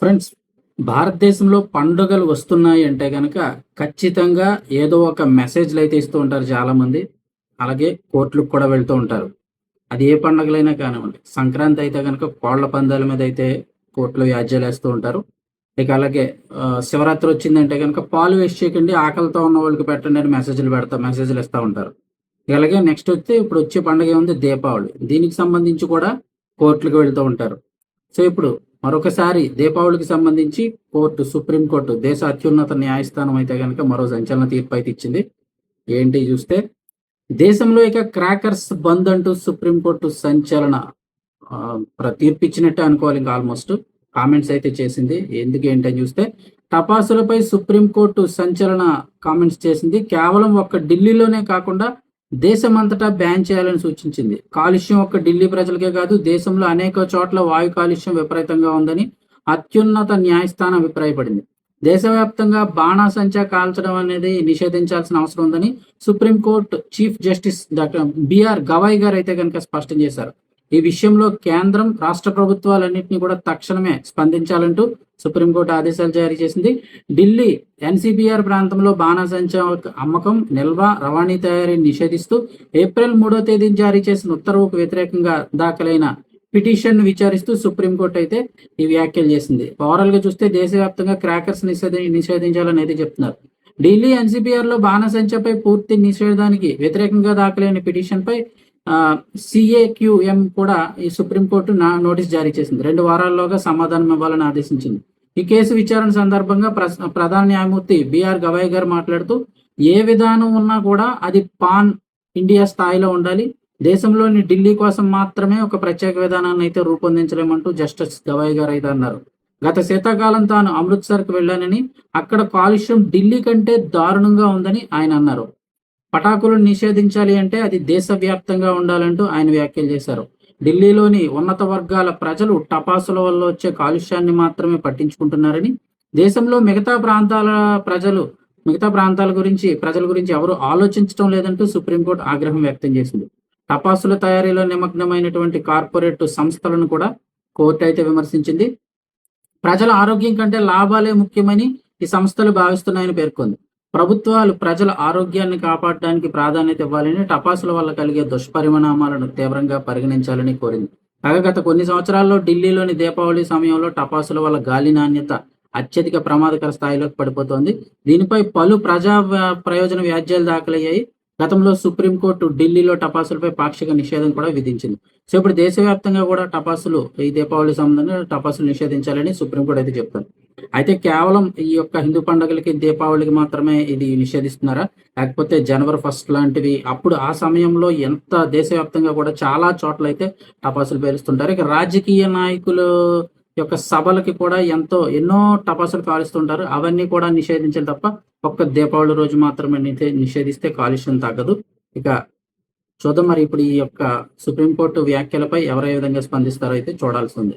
Friends భారతదేశంలో పండుగలు వస్తున్నాయి అంటే కనుక ఖచ్చితంగా ఏదో ఒక మెసేజ్లు అయితే ఇస్తూ ఉంటారు చాలామంది. అలాగే కోర్టులకు కూడా వెళ్తూ ఉంటారు. అది ఏ పండుగలైనా కానివ్వండి. సంక్రాంతి అయితే కనుక కోళ్ళ పందాల మీద అయితే కోర్టులో వ్యాజ్యాలు వేస్తూ ఉంటారు. ఇక అలాగే శివరాత్రి వచ్చిందంటే కనుక పాలు వేస్ట్ చేయకండి ఆకలితో ఉన్న వాళ్ళకి పెట్టండి అని మెసేజ్లు పెడతా మెసేజ్లు ఇస్తూ ఉంటారు. ఇక అలాగే నెక్స్ట్ వస్తే ఇప్పుడు వచ్చే పండుగ ఏముంది? దీపావళి. దీనికి సంబంధించి కూడా కోర్టులకు వెళ్తూ ఉంటారు. సో ఇప్పుడు మరొకసారి దీపావళికి సంబంధించి కోర్టు సుప్రీంకోర్టు దేశ అత్యున్నత న్యాయస్థానం అయితే కనుక మరో సంచలన తీర్పు అయితే ఇచ్చింది. ఏంటి చూస్తే దేశంలో ఇక క్రాకర్స్ బంద్ అంటూ సుప్రీంకోర్టు సంచలన తీర్పు ఇచ్చినట్టే అనుకోవాలి ఇంకా ఆల్మోస్ట్. కామెంట్స్ అయితే చేసింది. ఎందుకు ఏంటని చూస్తే టపాసులపై సుప్రీంకోర్టు సంచలన కామెంట్స్ చేసింది. కేవలం ఒక్క ఢిల్లీలోనే కాకుండా దేశమంతటా బ్యాన్ చేయాలని సూచించింది. కాలుష్యం ఒక్క ఢిల్లీ ప్రజలకే కాదు దేశంలో అనేక చోట్ల వాయు కాలుష్యం విపరీతంగా ఉందని అత్యున్నత న్యాయస్థానం అభిప్రాయపడింది. దేశవ్యాప్తంగా బాణాసంచా కాల్చడం అనేది నిషేధించాల్సిన అవసరం ఉందని supreme court chief justice doctor B R Gavai గారు అయితే కనుక స్పష్టం చేశారు. ఈ విషయంలో కేంద్రం రాష్ట్ర ప్రభుత్వాలన్నింటినీ కూడా తక్షణమే స్పందించాలంటూ సుప్రీంకోర్టు ఆదేశాలు జారీ చేసింది. ఢిల్లీ ఎన్సీబీఆర్ ప్రాంతంలో బాణాసంచా అమ్మకం నిల్వ రవాణా తయారీని నిషేధిస్తూ ఏప్రిల్ మూడో తేదీన జారీ చేసిన ఉత్తర్వుకు వ్యతిరేకంగా దాఖలైన పిటిషన్ విచారిస్తూ సుప్రీంకోర్టు అయితే ఈ వ్యాఖ్యలు చేసింది. ఓవరాల్గా చూస్తే దేశవ్యాప్తంగా క్రాకర్స్ నిషేధి నిషేధించాలని అయితే చెప్తున్నారు. ఢిల్లీ ఎన్సీబీఆర్లో బాణసంచపై పూర్తి నిషేధానికి వ్యతిరేకంగా దాఖలైన పిటిషన్పై సిఏక్యూఎం కూడా ఈ సుప్రీంకోర్టు నా నోటీస్ జారీ చేసింది. రెండు వారాల్లోగా సమాధానం ఇవ్వాలని ఆదేశించింది. ఈ కేసు విచారణ సందర్భంగా ప్రధాన న్యాయమూర్తి బిఆర్ గవాయ్ గారు మాట్లాడుతూ ఏ విధానం ఉన్నా కూడా అది పాన్ ఇండియా స్థాయిలో ఉండాలి. దేశంలోని ఢిల్లీ కోసం మాత్రమే ఒక ప్రత్యేక విధానాన్ని అయితే రూపొందించలేమంటూ జస్టిస్ గవాయ్ గారు అయితే అన్నారు. గత శీతాకాలం తాను అమృత్సర్కు వెళ్ళానని అక్కడ కాలుష్యం ఢిల్లీ కంటే దారుణంగా ఉందని ఆయన అన్నారు. పటాకులను నిషేధించాలి అంటే అది దేశవ్యాప్తంగా ఉండాలంటూ ఆయన వ్యాఖ్యలు చేశారు. ఢిల్లీలోని ఉన్నత వర్గాల ప్రజలు టపాసుల వల్ల వచ్చే కాలుష్యాన్ని మాత్రమే పట్టించుకుంటున్నారని దేశంలో మిగతా ప్రాంతాల ప్రజలు మిగతా ప్రాంతాల గురించి ప్రజల గురించి ఎవరు ఆలోచించడం లేదంటూ సుప్రీంకోర్టు ఆగ్రహం వ్యక్తం చేసింది. టపాసుల తయారీలో నిమగ్నమైనటువంటి కార్పొరేట్ సంస్థలను కూడా కోర్టు అయితే విమర్శించింది. ప్రజల ఆరోగ్యం కంటే లాభాలే ముఖ్యమని ఈ సంస్థలు భావిస్తున్నాయని పేర్కొంది. ప్రభుత్వాలు ప్రజల ఆరోగ్యాన్ని కాపాడడానికి ప్రాధాన్యత ఇవ్వాలని టపాసుల వల్ల కలిగే దుష్పరిణామాలను తీవ్రంగా పరిగణించాలని కోరింది. కాగా గత కొన్ని సంవత్సరాల్లో ఢిల్లీలోని దీపావళి సమయంలో టపాసుల వల్ల గాలి నాణ్యత అత్యధిక ప్రమాదకర స్థాయిలోకి పడిపోతోంది. దీనిపై పలు ప్రజా ప్రయోజన వ్యాజ్యాలు దాఖలయ్యాయి. గతంలో సుప్రీంకోర్టు ఢిల్లీలో టపాసులపై పాక్షిక నిషేధం కూడా విధించింది. సో ఇప్పుడు దేశవ్యాప్తంగా కూడా టపాసులు ఈ దీపావళి సంబంధంగా టపాసులు నిషేధించాలని సుప్రీంకోర్టు అయితే చెప్తారు. అయితే కేవలం ఈ యొక్క హిందూ పండుగలకి దీపావళికి మాత్రమే ఇది నిషేధిస్తున్నారా? లేకపోతే జనవరి ఫస్ట్ లాంటివి అప్పుడు ఆ సమయంలో ఎంత దేశవ్యాప్తంగా కూడా చాలా చోట్ల అయితే టపాసులు పేలుస్తుంటారు. ఇక రాజకీయ నాయకులు యొక్క సభలకి కూడా ఎంతో ఎన్నో టపాసులు కాలుస్తుంటారు. అవన్నీ కూడా నిషేధించాలి తప్ప ఒక్క దీపావళి రోజు మాత్రమే నిషేధిస్తే కాలుష్యం తగ్గదు. ఇక చూద్దాం మరి ఇప్పుడు ఈ యొక్క సుప్రీంకోర్టు వ్యాఖ్యలపై ఎవరే విధంగా స్పందిస్తారో అయితే చూడాల్సి ఉంది.